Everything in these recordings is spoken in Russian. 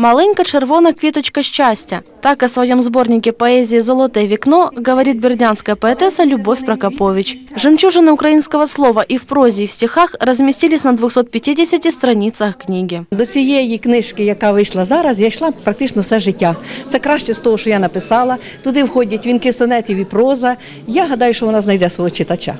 «Маленька червона квіточка счастья». Так о своем сборнике поэзии «Золотое вікно» говорит бердянская поэтесса Любовь Прокопович. Жемчужины украинского слова и в прозе, и в стихах разместились на 250 страницах книги. До цієї книжки, яка вийшла зараз, я йшла практично все життя. Це краще з того, що я написала. Туди входять вінки сонетів і проза. Я гадаю, що вона знайде свого читача.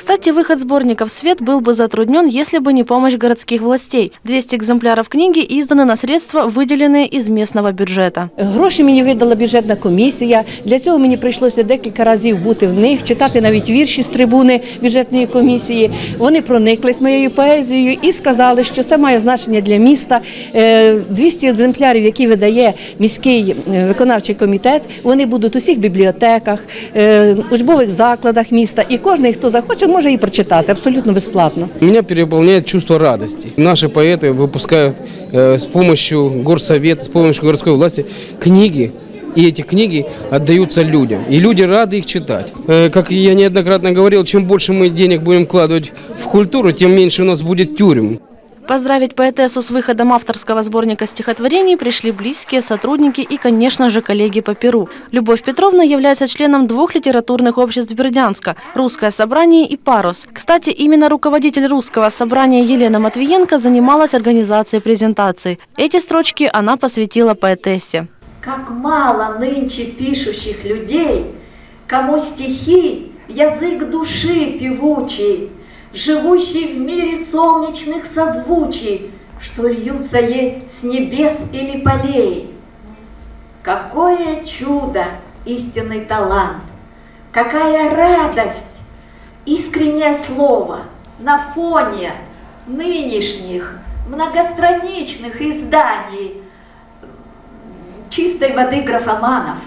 Кстати, выход сборника в свет был бы затруднен, если бы не помощь городских властей. 200 экземпляров книги изданы на средства, выделенные из местного бюджета. Гроші мені видала бюджетна комісія. Для цього мені прийшлося декілька разів бути в них, читати навіть вірші з трибуни бюджетної комісії. Вони прониклись моєю поезією і сказали, що це має значення для міста. Е, 200 екземплярів, які видає міський е, виконавчий комітет, вони будуть у всіх бібліотеках, е, учбових закладах міста. І кожен, хто захоче, може її прочитати абсолютно безплатно. Меня переполняет чувство радости. Наши поэты выпускают э, с помощью горсовета, с помощью городской власти книги. И эти книги отдаются людям. И люди рады их читать. Э, как я неоднократно говорил, чем больше мы денег будем вкладывать в культуру, тем меньше у нас будет тюрем. Поздравить поэтессу с выходом авторского сборника стихотворений пришли близкие, сотрудники и, конечно же, коллеги по Перу. Любовь Петровна является членом двух литературных обществ Бердянска – «Русское собрание» и «Парус». Кстати, именно руководитель «Русского собрания» Елена Матвиенко занималась организацией презентации. Эти строчки она посвятила поэтессе. Как мало нынче пишущих людей, кому стихи – язык души певучий, живущий в мире солнечных созвучий, что льются ей с небес или полей. Какое чудо, истинный талант, какая радость, искреннее слово на фоне нынешних многостраничных изданий чистой воды графоманов.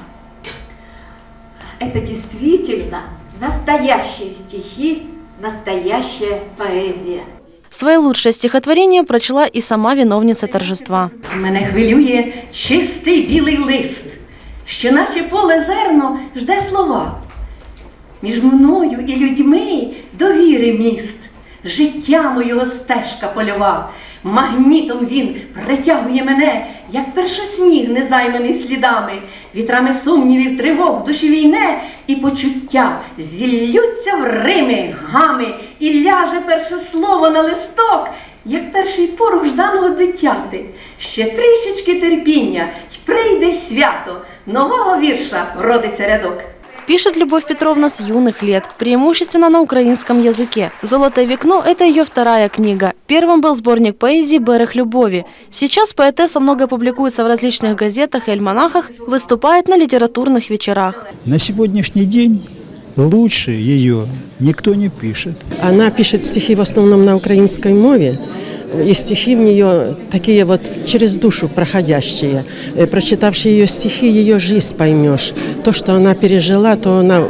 Это действительно настоящие стихи, настоящая поэзия. Своє лучше стихотворения прочла і сама виновниця торжества. Мене хвилює чистий білий лист, що наче поле зерно жде слова. Між мною і людьми довіри міст, життя моєго стежка польова. Магнітом він притягує мене, як першосніг незайманий слідами, вітрами сумнівів, тривог, душі війне і почуття зіллються в Рими, гами, і ляже перше слово на листок, як перший порух жданого дитяти. Ще трішечки терпіння, й прийде свято, нового вірша вродиться рядок. Пишет Любовь Петровна с юных лет, преимущественно на украинском языке. «Золотое векно» – это ее вторая книга. Первым был сборник поэзии «Берег любови». Сейчас поэтесса много публикуется в различных газетах и альманахах, выступает на литературных вечерах. На сегодняшний день лучше ее никто не пишет. Она пишет стихи в основном на украинской мове, и стихи в нее такие вот через душу проходящие. Э, Прочитавший ее стихи, ее жизнь поймешь. То, что она пережила, то она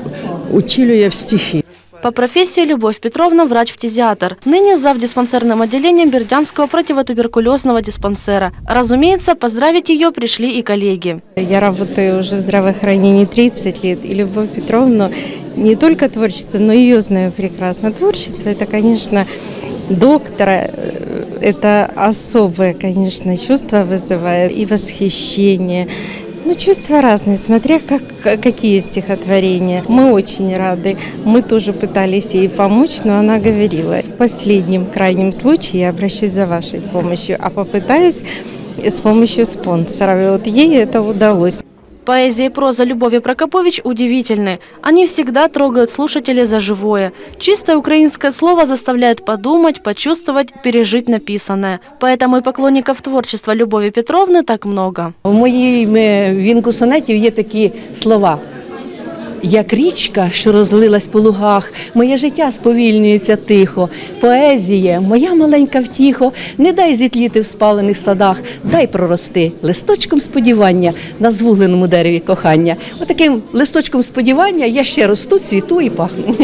утилює в стихи. По профессии Любовь Петровна – врач-фтизиатр. Ныне зав. диспансерным отделением Бердянского противотуберкулезного диспансера. Разумеется, поздравить ее пришли и коллеги. Я работаю уже в здравоохранении 30 лет, и Любовь Петровну не только творчество, но и ее знаю прекрасно. Творчество – это, конечно, доктора, э, это особое, конечно, чувство вызывает и восхищение. Ну, чувства разные, смотря как, какие стихотворения. Мы очень рады. Мы тоже пытались ей помочь, но она говорила, в последнем крайнем случае я обращусь за вашей помощью, а попытаюсь с помощью спонсоров. И вот ей это удалось. Поэзия и проза Любови Прокопович удивительны. Они всегда трогают слушателей за живое. Чистое украинское слово заставляет подумать, почувствовать, пережить написанное. Поэтому и поклонников творчества Любови Петровны так много. У моїй е, вінку сонетів є такі слова. Як річка, що розлилась по лугах, моє життя сповільнюється тихо. Поезія, моя маленька втіхо, не дай зітліти в спалених садах, дай прорости листочком сподівання на звугленому дереві кохання. Отаким листочком сподівання я ще росту, цвіту і пахну.